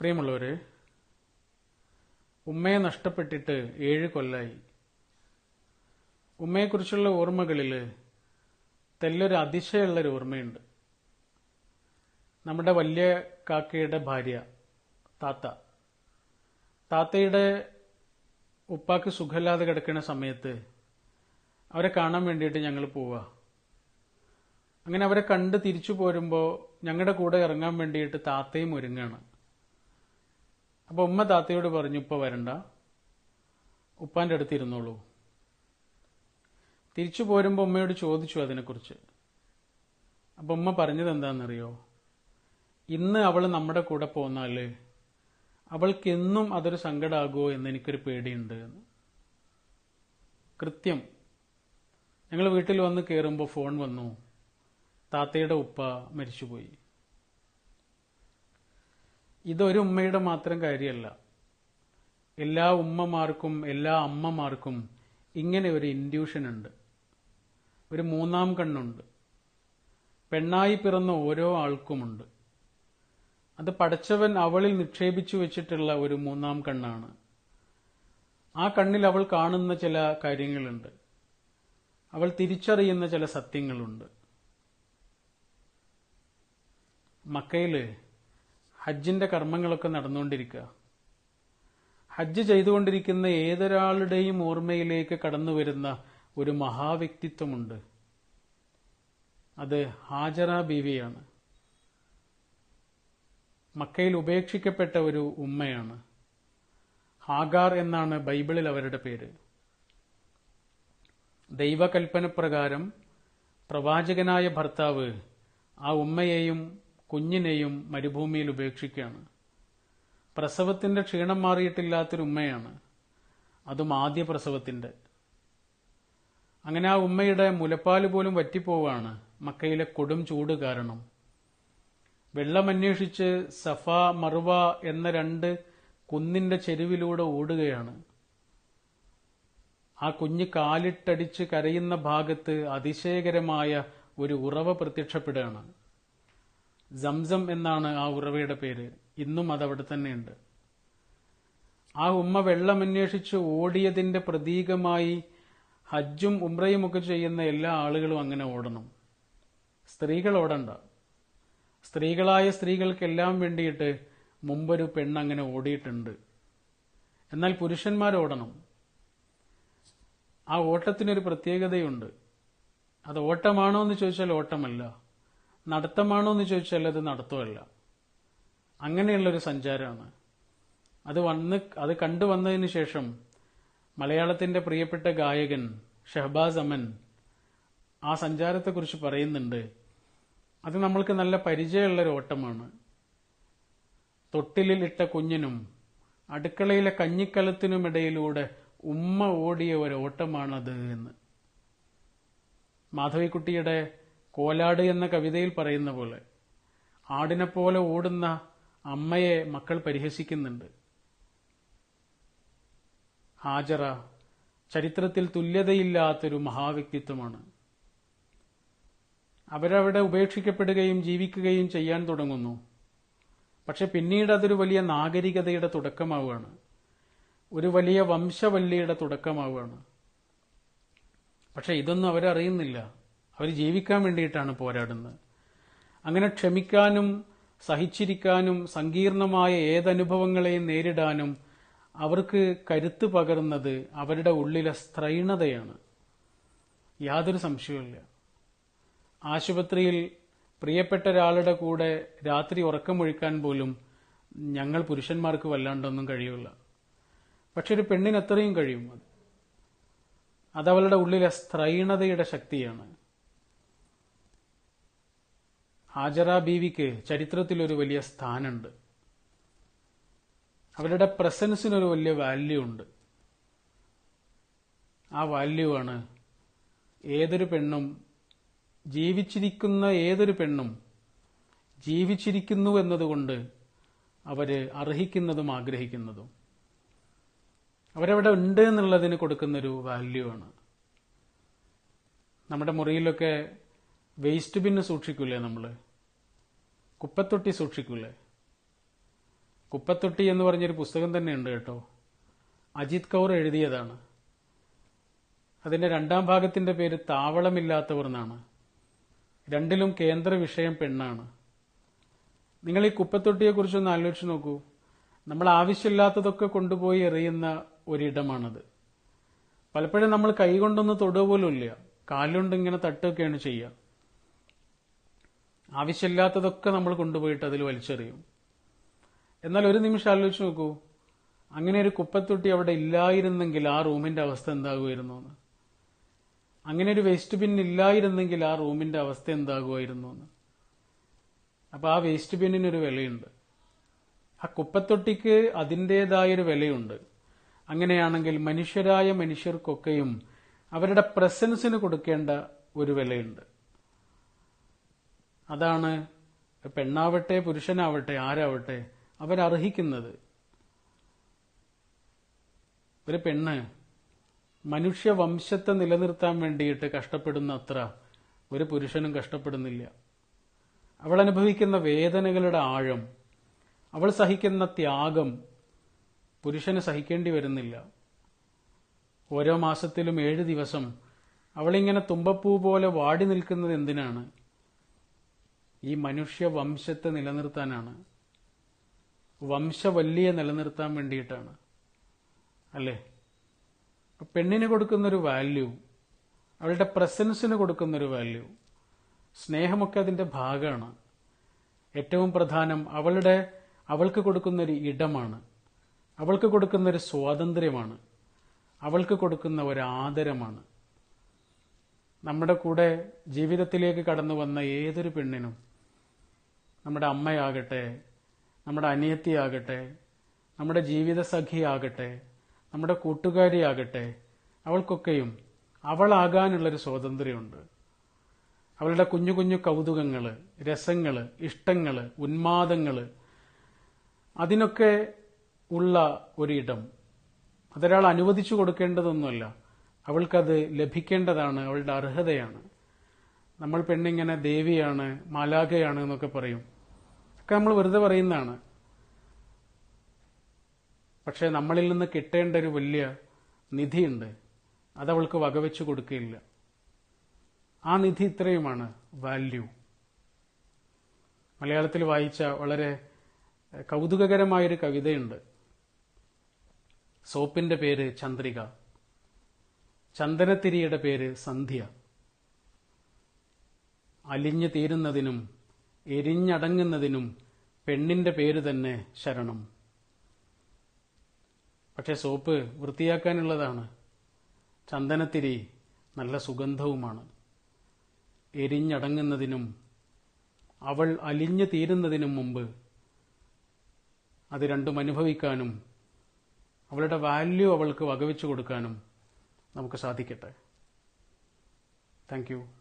പ്രിയമുള്ളവര് ഉമ്മയെ നഷ്ടപ്പെട്ടിട്ട് ഏഴ് കൊല്ലായി. ഉമ്മയെക്കുറിച്ചുള്ള ഓർമ്മകളിൽ തെല്ലൊരു അതിശയമുള്ളൊരു ഓർമ്മയുണ്ട്. നമ്മുടെ വലിയ കാക്കയുടെ ഭാര്യ താത്ത. താത്തയുടെ ഉപ്പാക്ക് സുഖമില്ലാതെ കിടക്കുന്ന സമയത്ത് അവരെ കാണാൻ വേണ്ടിയിട്ട് ഞങ്ങൾ പോവുക അങ്ങനെ അവരെ കണ്ട് തിരിച്ചു പോരുമ്പോൾ ഞങ്ങളുടെ കൂടെ ഇറങ്ങാൻ വേണ്ടിയിട്ട് താത്തയും ഒരുങ്ങാണ്. അപ്പൊ ഉമ്മ താത്തയോട് പറഞ്ഞു ഉപ്പ വരണ്ട. ഉപ്പാന്റെ അടുത്ത് ഇരുന്നോളൂ. തിരിച്ചു പോരുമ്പോൾ ഉമ്മയോട് ചോദിച്ചു അതിനെക്കുറിച്ച്. അപ്പൊ ഉമ്മ പറഞ്ഞത് എന്താണെന്നറിയോ? ഇന്ന് അവൾ നമ്മുടെ കൂടെ പോന്നാൽ അവൾക്ക് എന്നും അതൊരു സങ്കടാകുമോ എന്ന് എനിക്കൊരു പേടിയുണ്ട് കൃത്യം. ഞങ്ങൾ വീട്ടിൽ വന്ന് കയറുമ്പോൾ ഫോൺ വന്നു. താത്തയുടെ ഉപ്പ മരിച്ചുപോയി. ഇതൊരു ഉമ്മയുടെ മാത്രം കാര്യമല്ല. എല്ലാ ഉമ്മമാർക്കും എല്ലാ അമ്മമാർക്കും ഇങ്ങനെ ഒരു ഇൻഡ്യൂഷൻ ഉണ്ട്. ഒരു മൂന്നാം കണ്ണുണ്ട്. പെണ്ണായി പിറന്ന ഓരോ ആൾക്കുമുണ്ട് അത് പടച്ചവൻ അവളിൽ നിക്ഷേപിച്ചു വെച്ചിട്ടുള്ള ഒരു മൂന്നാം കണ്ണാണ്. ആ കണ്ണിൽ അവൾ കാണുന്ന ചില കാര്യങ്ങളുണ്ട്. അവൾ തിരിച്ചറിയുന്ന ചില സത്യങ്ങളുണ്ട്. മക്കയിൽ ഹജ്ജിന്റെ കർമ്മങ്ങളൊക്കെ നടന്നുകൊണ്ടിരിക്കുക. ഹജ്ജ് ചെയ്തുകൊണ്ടിരിക്കുന്ന ഏതൊരാളുടെയും ഓർമ്മയിലേക്ക് കടന്നു വരുന്ന ഒരു മഹാവ്യക്തിത്വമുണ്ട്. അത് ഹാജറ ബീവിയാണ്. മക്കയിൽ ഉപേക്ഷിക്കപ്പെട്ട ഒരു ഉമ്മയാണ്. ഹാഗാർ എന്നാണ് ബൈബിളിൽ അവരുടെ പേര്. ദൈവകൽപ്പന പ്രകാരം പ്രവാചകനായ ഭർത്താവ് ആ ഉമ്മയെയും കുഞ്ഞിനെയും മരുഭൂമിയിൽ ഉപേക്ഷിക്കുകയാണ്. പ്രസവത്തിന്റെ ക്ഷീണം മാറിയിട്ടില്ലാത്തൊരു ഉമ്മയാണ് അതും ആദ്യ പ്രസവത്തിന്റെ. അങ്ങനെ ആ ഉമ്മയുടെ മുലപ്പാൽ പോലും വറ്റിപ്പോവാണ് മക്കയിലെ കൊടും ചൂട് കാരണം. വെള്ളമന്വേഷിച്ച് സഫ മറുവ എന്ന രണ്ട് കുന്നിന്റെ ചെരുവിലൂടെ ഓടുകയാണ്. ആ കുഞ്ഞ് കാലിട്ടടിച്ച് കരയുന്ന ഭാഗത്ത് അതിശയകരമായ ഒരു ഉറവ പ്രത്യക്ഷപ്പെടുകയാണ്. സംസം എന്നാണ് ആ ഉറവയുടെ പേര്. ഇന്നും അതവിടെ തന്നെയുണ്ട്. ആ ഉമ്മ വെള്ളമന്വേഷിച്ച് ഓടിയതിന്റെ പ്രതീകമായി ഹജ്ജും ഉമ്രയും ഒക്കെ ചെയ്യുന്ന എല്ലാ ആളുകളും അങ്ങനെ ഓടണം. സ്ത്രീകൾ ഓടണ്ട. സ്ത്രീകളായ സ്ത്രീകൾക്കെല്ലാം വേണ്ടിയിട്ട് മുമ്പൊരു പെണ്ണങ്ങനെ ഓടിയിട്ടുണ്ട്. എന്നാൽ പുരുഷന്മാർ ഓടണം. ആ ഓട്ടത്തിനൊരു പ്രത്യേകതയുണ്ട്. അത് ഓട്ടമാണോ എന്ന് ചോദിച്ചാൽ ഓട്ടമല്ല. നടത്തമാണോ എന്ന് ചോദിച്ചാൽ അത് നടത്തുമല്ല അങ്ങനെയുള്ളൊരു സഞ്ചാരമാണ്. അത് വന്ന് അത് കണ്ടു വന്നതിന് ശേഷം മലയാളത്തിന്റെ പ്രിയപ്പെട്ട ഗായകൻ ഷഹബാസ് അമൻ ആ സഞ്ചാരത്തെക്കുറിച്ച് പറയുന്നുണ്ട്. അത് നമ്മൾക്ക് നല്ല പരിചയമുള്ളൊരു ഓട്ടമാണ്. തൊട്ടിലിലിട്ട കുഞ്ഞിനും അടുക്കളയിലെ കഞ്ഞിക്കലത്തിനുമിടയിലൂടെ ഉമ്മ ഓടിയ ഒരു ഓട്ടമാണത് എന്ന്. മാധവിക്കുട്ടിയുടെ കോലാട് എന്ന കവിതയിൽ പറയുന്ന പോലെ ആടിനെ പോലെ ഓടുന്ന അമ്മയെ മക്കൾ പരിഹസിക്കുന്നുണ്ട്. ഹാജറ ചരിത്രത്തിൽ തുല്യതയില്ലാത്തൊരു മഹാവ്യക്തിത്വമാണ്. അവരവിടെ ഉപേക്ഷിക്കപ്പെടുകയും ജീവിക്കുകയും ചെയ്യാൻ തുടങ്ങുന്നു. പക്ഷെ പിന്നീട് അതൊരു വലിയ നാഗരികതയുടെ തുടക്കമാവുകയാണ്. ഒരു വലിയ വംശവല്ലിയുടെ തുടക്കമാവുകയാണ്. പക്ഷെ ഇതൊന്നും അവരറിയുന്നില്ല. അവർ ജീവിക്കാൻ വേണ്ടിയിട്ടാണ് പോരാടുന്നത്. അങ്ങനെ ക്ഷമിക്കാനും സഹിച്ചിരിക്കാനും സങ്കീർണമായ ഏതനുഭവങ്ങളെയും നേരിടാനും അവർക്ക് കരുത്ത് പകർന്നത് അവരുടെ ഉള്ളിലെ സ്ത്രൈണതയാണ്. യാതൊരു സംശയവുമില്ല. ആശുപത്രിയിൽ പ്രിയപ്പെട്ട ഒരാളുടെ കൂടെ രാത്രി ഉറക്കമൊഴിക്കാൻ പോലും ഞങ്ങൾ പുരുഷന്മാർക്ക് വല്ലാണ്ടൊന്നും കഴിയില്ല പക്ഷെ ഒരു പെണ്ണിന് എത്രയും കഴിയും അത്. അതവളുടെ ഉള്ളിലെ സ്ത്രൈണതയുടെ ശക്തിയാണ്. ഹാജറ ബീവിക്ക് ചരിത്രത്തിൽ ഒരു വലിയ സ്ഥാനമുണ്ട്. അവരുടെ പ്രസൻസിനൊരു വലിയ വാല്യൂ ഉണ്ട്. ആ വാല്യൂ ആണ് ഏതൊരു പെണ്ണും ജീവിച്ചിരിക്കുന്ന ഏതൊരു പെണ്ണും ജീവിച്ചിരിക്കുന്നു എന്നതുകൊണ്ട് അവർ അർഹിക്കുന്നതും ആഗ്രഹിക്കുന്നതും. അവരവിടെ ഉണ്ട് എന്നുള്ളതിന് കൊടുക്കുന്നൊരു വാല്യൂ ആണ്. നമ്മുടെ മുറിയിലൊക്കെ വേസ്റ്റ് ബിന്ന് സൂക്ഷിക്കൂലേ നമ്മൾ കുപ്പത്തൊട്ടി സൂക്ഷിക്കൂലേ? കുപ്പത്തൊട്ടി എന്ന് പറഞ്ഞൊരു പുസ്തകം തന്നെ ഉണ്ട് കേട്ടോ. അജിത് കൗർ എഴുതിയതാണ്. അതിന്റെ രണ്ടാം ഭാഗത്തിന്റെ പേര് താവളമില്ലാത്തവർ എന്നാണ്. രണ്ടിലും കേന്ദ്ര വിഷയം പെണ്ണാണ്. നിങ്ങൾ ഈ കുപ്പത്തൊട്ടിയെ കുറിച്ചൊന്ന് ആലോചിച്ച് നോക്കൂ. നമ്മൾ ആവശ്യമില്ലാത്തതൊക്കെ കൊണ്ടുപോയി എറിയുന്ന ഒരിടമാണത്. പലപ്പോഴും നമ്മൾ കൈകൊണ്ടൊന്ന് തൊടുക പോലും ഇല്ല. കാലുകൊണ്ട് ഇങ്ങനെ തട്ടുകയൊക്കെയാണ് ചെയ്യുക. ആവശ്യമില്ലാത്തതൊക്കെ നമ്മൾ കൊണ്ടുപോയിട്ട് അതിൽ വലിച്ചെറിയും. എന്നാൽ ഒരു നിമിഷം ആലോചിച്ച് നോക്കൂ. അങ്ങനെ ഒരു കുപ്പത്തൊട്ടി അവിടെ ഇല്ലായിരുന്നെങ്കിൽ ആ റൂമിന്റെ അവസ്ഥ എന്താകുമായിരുന്നു എന്ന്. അങ്ങനെ ഒരു വേസ്റ്റ് ബിൻ ഇല്ലായിരുന്നെങ്കിൽ ആ റൂമിന്റെ അവസ്ഥ എന്താകുമായിരുന്നു എന്ന്. അപ്പൊ ആ വേസ്റ്റ് ബിന്നിനൊരു വിലയുണ്ട്. ആ കുപ്പത്തൊട്ടിക്ക് അതിന്റെതായൊരു വിലയുണ്ട്. അങ്ങനെയാണെങ്കിൽ മനുഷ്യരായ മനുഷ്യർക്കൊക്കെയും അവരുടെ പ്രസൻസിന് കൊടുക്കേണ്ട ഒരു വിലയുണ്ട്. അതാണ് പെണ്ണാവട്ടെ പുരുഷനാവട്ടെ ആരാവട്ടെ അവരർഹിക്കുന്നത്. ഒരു പെണ്ണ് മനുഷ്യവംശത്തെ നിലനിർത്താൻ വേണ്ടിയിട്ട് കഷ്ടപ്പെടുന്ന അത്ര ഒരു പുരുഷനും കഷ്ടപ്പെടുന്നില്ല. അവൾ അനുഭവിക്കുന്ന വേദനകളുടെ ആഴം അവൾ സഹിക്കുന്ന ത്യാഗം പുരുഷന് സഹിക്കേണ്ടി വരുന്നില്ല. ഓരോ മാസത്തിലും ഏഴ് ദിവസം അവളിങ്ങനെ തുമ്പപ്പൂ പോലെ വാടി നിൽക്കുന്നത് എന്തിനാണ്? ഈ മനുഷ്യ വംശത്തെ നിലനിർത്താനാണ്. വംശവല്ലിയെ നിലനിർത്താൻ വേണ്ടിയിട്ടാണ്. അല്ലേ? പെണ്ണിന് കൊടുക്കുന്നൊരു വാല്യൂ അവളുടെ പ്രസൻസിന് കൊടുക്കുന്നൊരു വാല്യൂ സ്നേഹമൊക്കെ അതിന്റെ ഭാഗമാണ്. ഏറ്റവും പ്രധാനം അവളുടെ അവൾക്ക് കൊടുക്കുന്നൊരു ഇടമാണ്. അവൾക്ക് കൊടുക്കുന്നൊരു സ്വാതന്ത്ര്യമാണ്. അവൾക്ക് കൊടുക്കുന്ന ഒരു ആദരമാണ് നമ്മുടെ കൂടെ ജീവിതത്തിലേക്ക് കടന്നു വന്ന ഏതൊരു പെണ്ണിനും നമ്മുടെ അമ്മയാകട്ടെ നമ്മുടെ അനിയത്തിയാകട്ടെ നമ്മുടെ ജീവിത സഖിയാകട്ടെ നമ്മുടെ കൂട്ടുകാരിയാകട്ടെ അവൾക്കൊക്കെയും അവളാകാനുള്ളൊരു സ്വാതന്ത്ര്യമുണ്ട്. അവളുടെ കുഞ്ഞു കുഞ്ഞു കൗതുകങ്ങൾ രസങ്ങൾ ഇഷ്ടങ്ങൾ ഉന്മാദങ്ങൾ അതിനൊക്കെ ഉള്ള ഒരിടം. അതൊരാൾ അനുവദിച്ചു കൊടുക്കേണ്ടതൊന്നുമല്ല. അവൾക്കത് ലഭിക്കേണ്ടതാണ് അവളുടെ അർഹതയാണ്. നമ്മൾ പെണ്ണിങ്ങനെ ദേവിയാണ് മാലാഖയാണ് എന്നൊക്കെ പറയും. ഒക്കെ നമ്മൾ വെറുതെ പറയുന്നതാണ്. പക്ഷെ നമ്മളിൽ നിന്ന് കിട്ടേണ്ട ഒരു വലിയ നിധിയുണ്ട്. അതവൾക്ക് വകവെച്ചു കൊടുക്കുകയില്ല. ആ നിധി ഇത്രയുമാണ് വാല്യൂ മലയാളത്തിൽ വായിച്ച വളരെ കൗതുകകരമായൊരു കവിതയുണ്ട്. സോപ്പിന്റെ പേര് ചന്ദ്രിക. ചന്ദനത്തിരിയുടെ പേര് സന്ധ്യ. അലിഞ്ഞു തീരുന്നതിനും എരിഞ്ഞടങ്ങുന്നതിനും പെണ്ണിന്റെ പേര് തന്നെ ശരണം. പക്ഷെ സോപ്പ് വൃത്തിയാക്കാനുള്ളതാണ്. ചന്ദനത്തിരി നല്ല സുഗന്ധവുമാണ്. എരിഞ്ഞടങ്ങുന്നതിനും അവൾ അലിഞ്ഞു തീരുന്നതിനും മുമ്പ് അത് രണ്ടും അനുഭവിക്കാനും അവളുടെ വാല്യൂ അവൾക്ക് വകവെച്ചു കൊടുക്കാനും നമുക്ക് സാധിക്കട്ടെ. താങ്ക്